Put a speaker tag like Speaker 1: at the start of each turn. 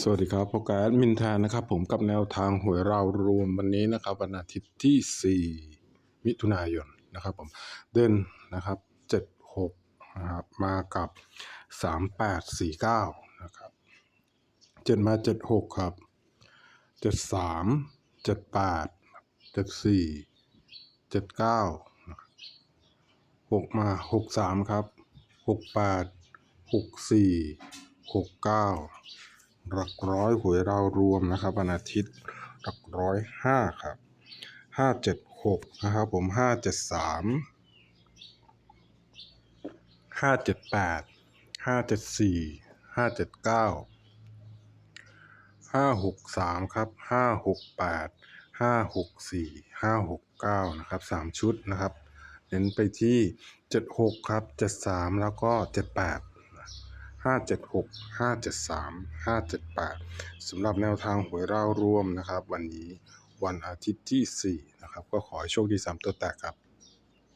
Speaker 1: สวัสดีครับพบกับแอดมินแทนนะครับผมกับแนวทางหวยเรารวมวันนี้นะครับวันอาทิตย์ที่ 4 มิถุนายนนะครับผมเด่นนะครับ 76นะครับมากับ 3849นะครับเจ็ดมา 76 ครับ 73 78 74 79 6 มา 63 ครับ 68 64 69 หลักร้อยหวยเรารวมนะครับวันอาทิตย์หลักร้อยห้าครับห้าเจ็ดหกนะครับผมห้าเจ็ดสามห้าเจ็ดแปดห้าเจ็ดสี่ห้าเจ็ดเก้าห้าหกสามครับห้าหกแปดห้าหกสี่ห้าหกเก้านะครับสามชุดนะครับ เน้นไปที่เจ็ดหกครับเจ็ดสามแล้วก็เจ็ดแปด ห้าเจ็ดหกห้าเจ็ดสามห้าเจ็ดแปดสำหรับแนวทางหวยเรารวมนะครับ วันนี้วันอาทิตย์ที่สี่นะครับ ก็ขอให้โชคดีสามตัวแตกครับ